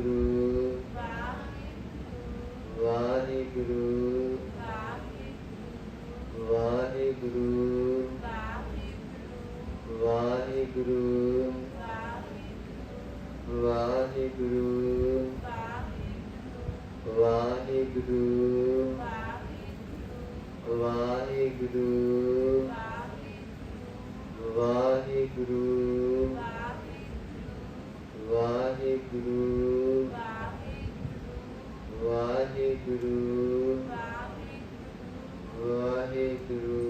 ഒരു Waheguru Waheguru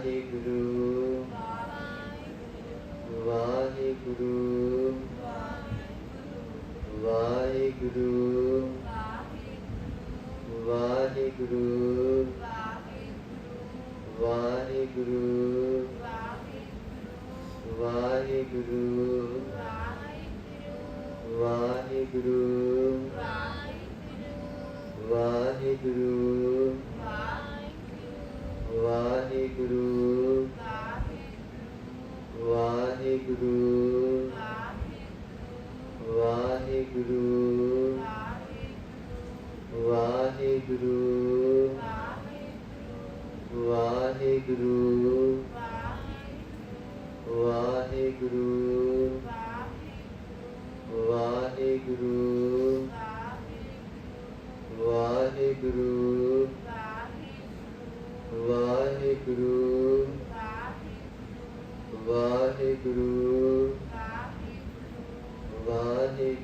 Adi Guru. Guru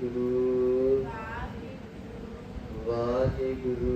Waheguru. Waheguru.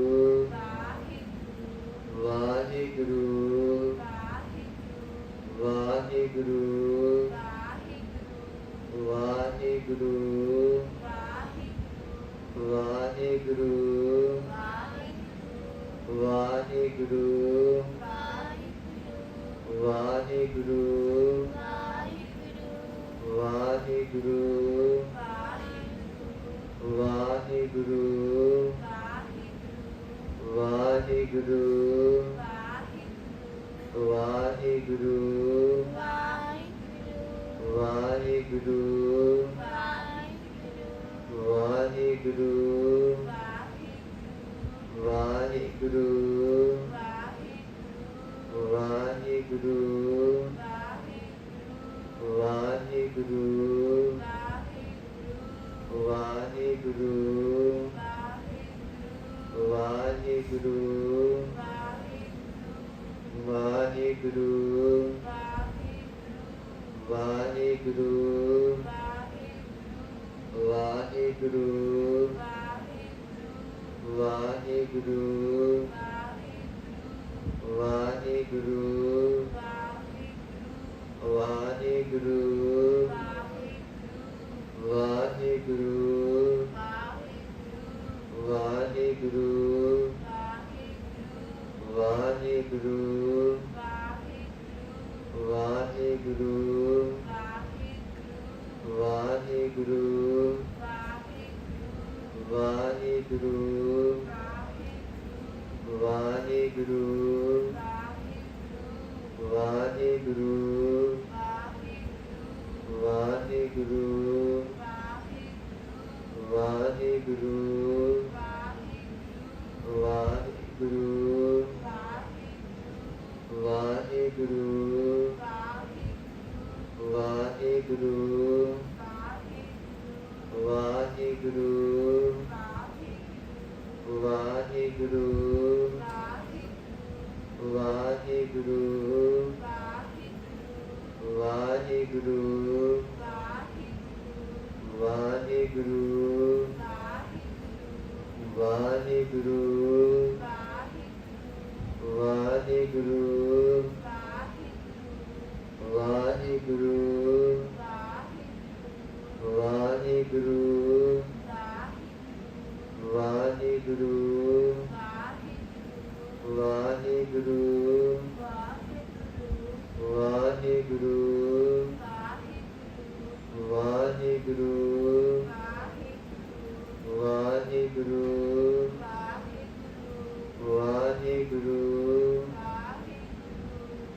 Guru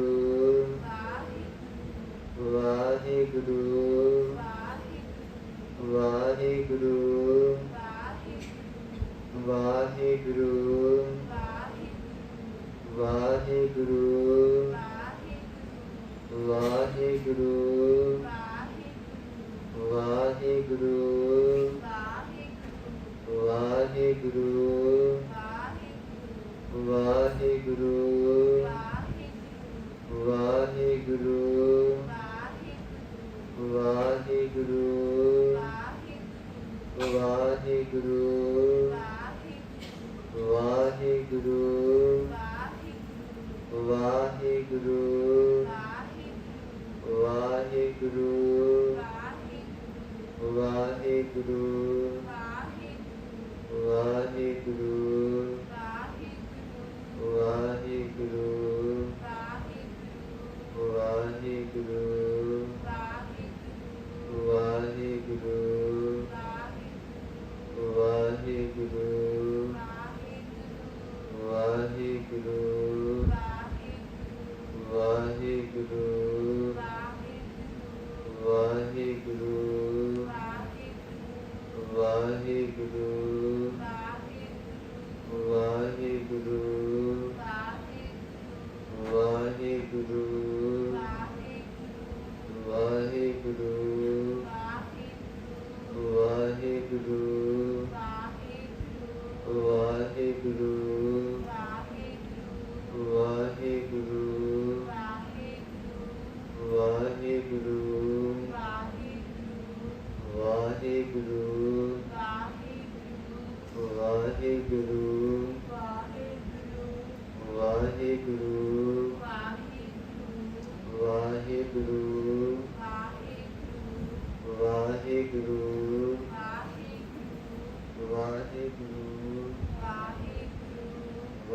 Waheguru. Waheguru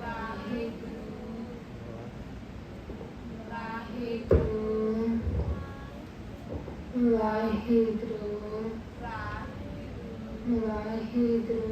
la hebreu la Vaheguru la Vaheguru